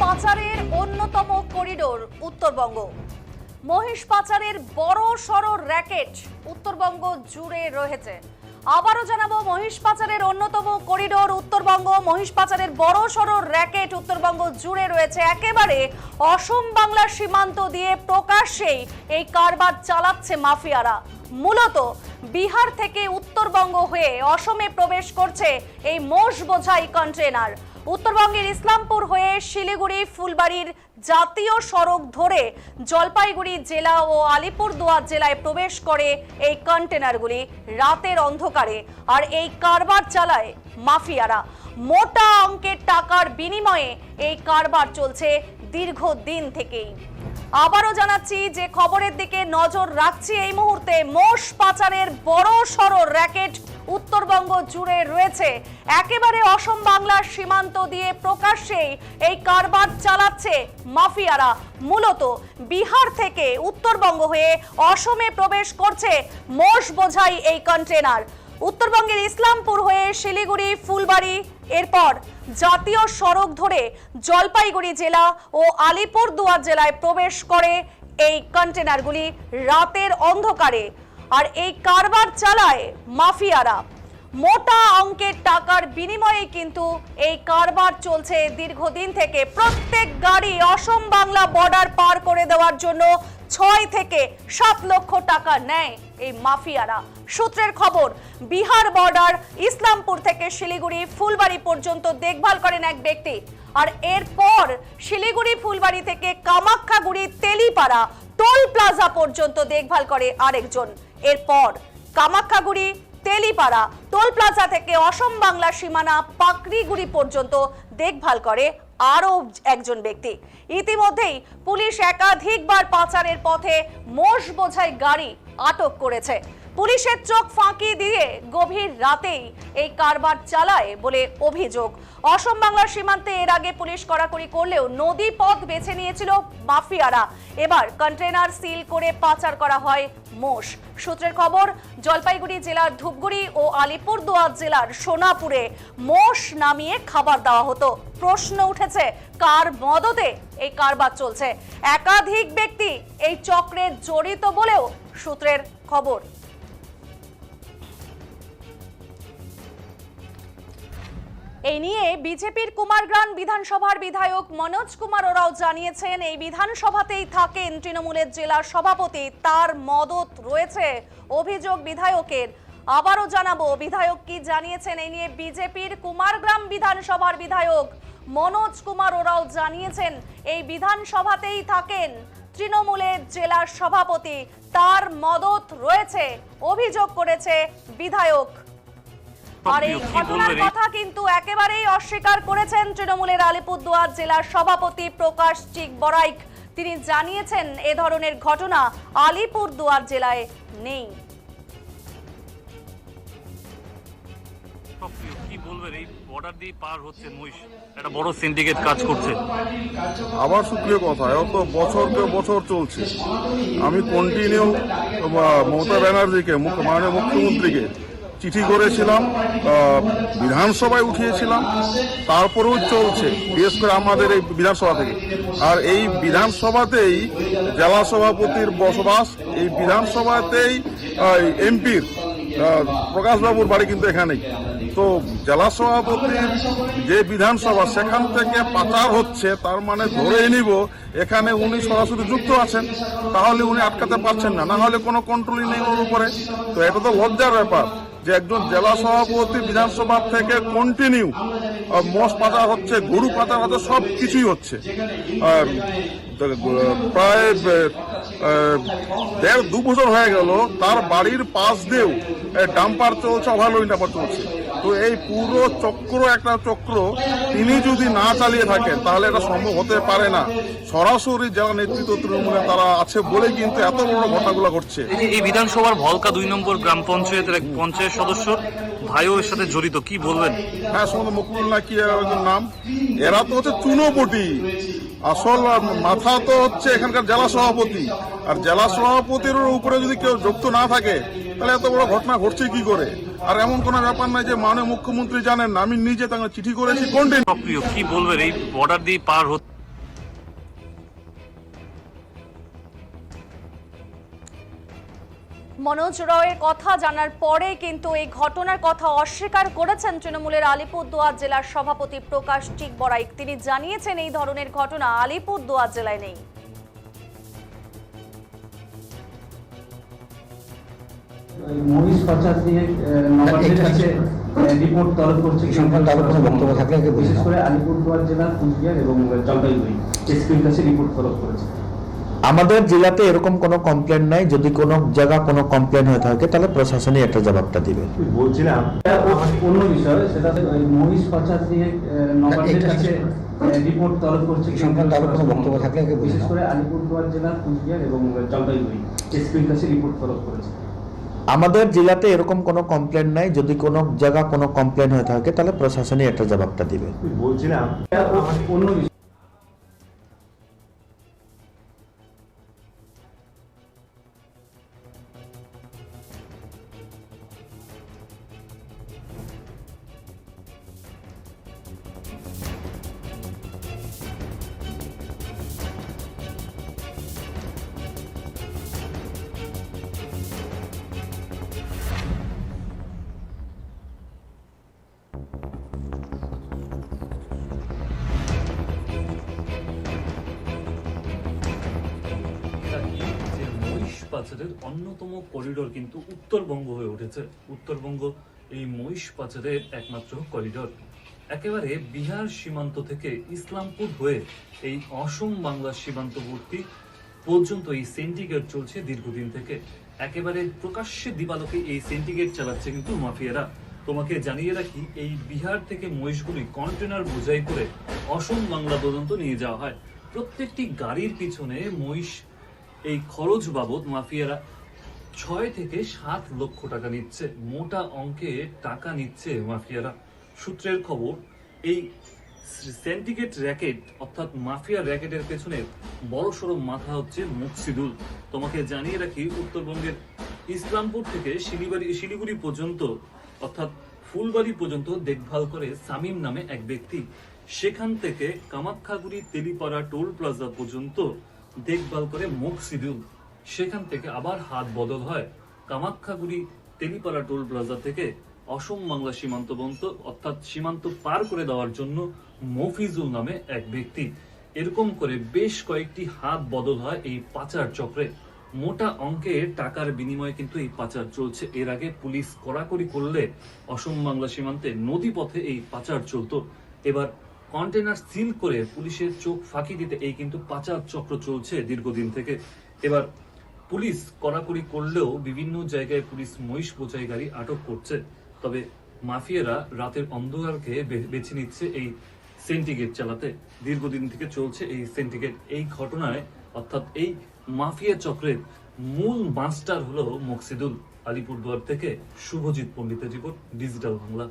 পাচারের অন্যতম করিডোর, উত্তরবঙ্গ। মহিষ পাচারের বড় সড় র্যাকেট উত্তরবঙ্গ জুড়ে রয়েছে। আবারও জানাব মহিষ পাচারের অন্যতম করিডোর, উত্তরবঙ্গ। মহিষ পাচারের বড় সড় র্যাকেট উত্তরবঙ্গ জুড়ে রয়েছে। একেবারে অসম বাংলার সীমান্ত দিয়ে প্রকাশ্যেই এই কারবার চালাচ্ছে মাফিয়ারা। মূলত বিহার থেকে উত্তরবঙ্গ হয়ে অসমে প্রবেশ করছে এই মোষ বোঝাই কন্টেনার উত্তরবঙ্গের ইসলামপুর হয়ে শিলিগুড়ি, ফুলবাড়ির জাতীয় সড়ক ধরে জলপাইগুড়ি জেলা ও আলিপুরদুয়ার জেলায় প্রবেশ করে এই কন্টেনারগুলি রাতের অন্ধকারে আর এই কারবার চালায় মাফিয়ারা। মোটা অঙ্কের টাকার বিনিময়ে এই কারবার চলছে দীর্ঘদিন থেকেই। আবারও জানাচ্ছি যে খবরের দিকে নজর রাখছি এই মুহূর্তে মোষ পাচারের বড় সড় র্যাকেট উত্তরবঙ্গ জুড়ে রয়েছে। একেবারে অসম বাংলার সীমান্ত দিয়ে প্রকাশ্যেই এই কারবার চালাচ্ছে মাফিয়ারা। মূলত বিহার থেকে উত্তরবঙ্গ হয়ে অসমে প্রবেশ করছে মোষ বোঝাই এই কন্টেনার উত্তরবঙ্গের ইসলামপুর হয়ে শিলিগুড়ি, ফুলবাড়ি, এরপর জাতীয় সড়ক ধরে জলপাইগুড়ি জেলা ও আলিপুরদুয়ার জেলায় প্রবেশ করে এই কন্টেনারগুলি রাতের অন্ধকারে। আর এই কারবার চালায় মাফিয়ারা। মোটা অঙ্কের টাকার বিনিময়ে কিন্তু এই কারবার চলছে দীর্ঘদিন থেকে। প্রত্যেক গাড়ি অসম বাংলা বর্ডার পার করে দেওয়ার জন্য ছয় থেকে সাত লক্ষ টাকা নেয় এই মাফিয়ারা। সূত্রের খবর, বিহার বর্ডার ইসলামপুর থেকে শিলিগুড়ি ফুলবাড়ি পর্যন্ত দেখভাল করেন এক ব্যক্তি। আর এরপর শিলিগুড়ি ফুলবাড়ি থেকে কামাখ্যাগুড়ি তেলিপাড়া টোল প্লাজা পর্যন্ত দেখভাল করে আরেকজন। এরপর কামাখ্যাগুড়ি, তেলিপাড়া, টোল প্লাজা থেকে অসম বাংলা সীমানা পাকড়িগুড়ি পর্যন্ত দেখভাল করে আরও একজন ব্যক্তি। ইতিমধ্যেই পুলিশ একাধিকবার পাচারের পথে মোষ বোঝাই গাড়ি আটক করেছে। পুলিশের চোখ ফাঁকি দিয়ে গভীর রাতেই এই কারবার চালায় বলে অভিযোগ। অসম বাংলার সীমান্তে এর আগে পুলিশ কড়াকড়ি করলেও নদী পথ বেছে নিয়েছিল মাফিয়ারা। এবার কন্টেনার সিল করে পাচার করা হয় মোষ। সূত্রের খবর, জলপাইগুড়ি জেলার ধূপগুড়ি ও আলিপুরদুয়ার জেলার সোনাপুরে মোষ নামিয়ে খাবার দেওয়া হতো। প্রশ্ন উঠেছে, কার মদতে এই কারবার চলছে? একাধিক ব্যক্তি এই চক্রে জড়িত বলেও সূত্রের খবর। এই নিয়ে বিজেপির কুমারগ্রাম বিধানসভার বিধায়ক মনোজ কুমার ওরাও জানিয়েছেন, এই বিধানসভাতেই থাকেন তৃণমূলের জেলার সভাপতি তার মদত রয়েছে অভিযোগ বিধায়কের। আবারও জানাব, বিধায়ক কি জানিয়েছেন, এই নিয়ে বিজেপির কুমারগ্রাম বিধানসভার বিধায়ক মনোজ কুমার ওরাও জানিয়েছেন, এই বিধানসভাতেই থাকেন তৃণমূলের জেলার সভাপতি তার মদত রয়েছে, অভিযোগ করেছে বিধায়ক। আর এই ঘটনার কথা কিন্তু একেবারেই অস্বীকার করেছেন তৃণমূলের আলিপুরদুয়ার জেলার সভাপতি প্রকাশ চিক বড়াইক তিনি জানিয়েছেন এ ধরনের ঘটনা আলিপুরদুয়ার জেলায় নেই। সক্রিয় কি বলবেন? এই বর্ডার দিয়ে পার হচ্ছে একটা বড় সিন্ডিকেট কাজ করছে। আবার কথা বছর চলছে। আমি কন্টিনিউ মমতা ব্যানার্জিকে মাননীয় মুখ্যমন্ত্রীকে চিঠি করেছিলাম বিধানসভায় উঠিয়েছিলাম, তারপরেও চলছে, বিশেষ করে আমাদের এই বিধানসভা থেকে। আর এই বিধানসভাতেই জেলা সভাপতির বসবাস, এই বিধানসভাতেই এমপির প্রকাশবাবুর বাড়ি কিন্তু এখানেই। তো জেলা সভাপতির যে বিধানসভা, সেখান থেকে পাচার হচ্ছে, তার মানে ধরেই নিব, এখানে উনি সরাসরি যুক্ত আছেন, তাহলে উনি আটকাতে পারছেন না না হলে কোনো কন্ট্রোলই নেই ওর উপরে। তো এটা তো লজ্জার ব্যাপার। যে একজন জেলা সভাপতি বিধানসভা থেকে কন্টিনিউ মোষ পাতা হচ্ছে, গরু পাতা হচ্ছে, সব কিছুই হচ্ছে। প্রায় দেড় দু বছর হয়ে গেল, তার বাড়ির পাশ দিয়েও ডাম্পার চলছে ওভারলোডিং ডাম্পার চলছে। তো এই পুরো চক্র একটা চক্র তিনি যদি না চালিয়ে থাকেন তাহলে এটা সম্ভব হতে পারে না। সরাসরি যারা নেতৃত্ব তৃণমূলে তারা আছে বলে কিন্তু এত বড় ঘটনাগুলো ঘটছে। এই বিধানসভার ভলকা দুই নম্বর গ্রাম পঞ্চায়েতের এক পঞ্চায়েত সদস্য ভাইও এর সাথে জড়িত কি বলবেন? হ্যাঁ সম্ভবত মুকুল না কি নাম? এরা তো হচ্ছে চুনোপটি। আসল মাথা তো হচ্ছে এখানকার জেলা সভাপতি। আর জেলা সভাপতির উপরে যদি কেউ যুক্ত না থাকে তাহলে এত বড় ঘটনা ঘটছে কি করে? আর এমন কোন ব্যাপার নাই যে মাননীয় মুখ্যমন্ত্রী জানেন না। আমি নিজে তাকে চিঠি করেছি কি বলবেন? এই বর্ডার দিয়ে পার হচ্ছে। মনোজ রয়ের কথা জানার পরে কিন্তু এই ঘটনার কথা অস্বীকার করেছেন তৃণমূলের আলিপুরদুয়ার জেলার সভাপতি প্রকাশ টিকবরাইক। তিনি জানিয়েছেন এই ধরনের ঘটনা আলিপুরদুয়ার জেলায় নেই। পাচার নিয়ে নবান্নের কাছে রিপোর্ট তলব করছে এই সংক্রান্ত আরও কোনো বক্তব্য থাকলে আগে বিশেষ করে আলিপুরদুয়ার জেলা কুচবিহার এবং জলপাইগুড়ি। এসপির কাছে রিপোর্ট তলব করেছে। আমাদের জেলাতে এরকম কোনো কমপ্লেন নাই। যদি কোনো জায়গা কোনো কমপ্লেন হয়ে থাকে তাহলে প্রশাসনই একটা জবাবটা দিবে। বলছিলাম অন্য বিষয় সেটা ওই পাচার নিয়ে নবান্নের কাছে রিপোর্ট তলব করছে এই কোনো বক্তব্য থাকলে আগে বিশেষ করে আলিপুরদুয়ার জেলা কুচবিহার এবং জলপাইগুড়ি। এসপির কাছে রিপোর্ট তলব করেছে। আমাদের জেলাতে এরকম কোনো কমপ্লেন নাই। যদি কোনো জায়গা কোনো কমপ্লেন হয়ে থাকে, তাহলে প্রশাসনই একটা জবাবটা দিবে। বলছিলাম পাচারের অন্যতম করিডোর কিন্তু উত্তরবঙ্গ হয়ে উঠেছে। উত্তরবঙ্গ এই মহিষ পাচারের একমাত্র করিডোর। একেবারে বিহার সীমান্ত থেকে ইসলামপুর হয়ে এই অসম বাংলা সীমান্তবর্তী পর্যন্ত এই সেন্টিগেট চলছে দীর্ঘদিন থেকে। একেবারে প্রকাশ্যে দিবালোকে এই সেন্টিগেট চালাচ্ছে কিন্তু মাফিয়ারা। তোমাকে জানিয়ে রাখি, এই বিহার থেকে মহিষগুলি কন্টেনার বোঝাই করে অসম বাংলা পর্যন্ত নিয়ে যাওয়া হয়। প্রত্যেকটি গাড়ির পিছনে মহিষ এই খরচ বাবদ মাফিয়ারা ছয় থেকে সাত লক্ষ টাকা নিচ্ছে, মোটা অঙ্কে টাকা নিচ্ছে মাফিয়ারা। সূত্রের খবর, এই সেন্টিগেট র্যাকেট অর্থাৎ মাফিয়া র্যাকেটের পেছনে বড় সড়ো মাথা হচ্ছে মুকসিদুল তোমাকে জানিয়ে রাখি, উত্তরবঙ্গের ইসলামপুর থেকে শিলিগুড়ি শিলিগুড়ি পর্যন্ত, অর্থাৎ ফুলবাড়ি পর্যন্ত দেখভাল করে সামিম নামে এক ব্যক্তি। সেখান থেকে কামাখ্যাগুড়ি, তেলিপাড়া, টোল প্লাজা পর্যন্ত দেখভাল করে মুকসিদুল সেখান থেকে আবার হাত বদল হয়। কামাখ্যাগুড়ি, তেলিপাড়া টোল প্লাজা থেকে অসম বাংলা সীমান্ত পর্যন্ত অর্থাৎ সীমান্ত পার করে দেওয়ার জন্য মফিজুল নামে এক ব্যক্তি। এরকম করে বেশ কয়েকটি হাত বদল হয় এই পাচার চক্রে। মোটা অঙ্কের টাকার বিনিময়ে কিন্তু এই পাচার চলছে। এর আগে পুলিশ কড়াকড়ি করলে অসম বাংলা সীমান্তে নদী পথে এই পাচার চলতো। এবার কন্টেনার সিল করে পুলিশের চোখ ফাঁকি দিতে এই কিন্তু পাচার চক্র চলছে দীর্ঘদিন থেকে। এবার পুলিশ কড়াকড়ি করলেও বিভিন্ন জায়গায় পুলিশ মহিষ বোঝাই গাড়ি আটক করছে। তবে মাফিয়ারা রাতের অন্ধকারকে বেছে নিচ্ছে এই সেন্টিগেট চালাতে। দীর্ঘদিন থেকে চলছে এই সেন্টিগেট। এই ঘটনায় অর্থাৎ এই মাফিয়া চক্রের মূল মাস্টার হলো মকসিদুল আলিপুরদুয়ার থেকে শুভজিৎ পণ্ডিতের রিপোর্ট, ডিজিটাল বাংলা।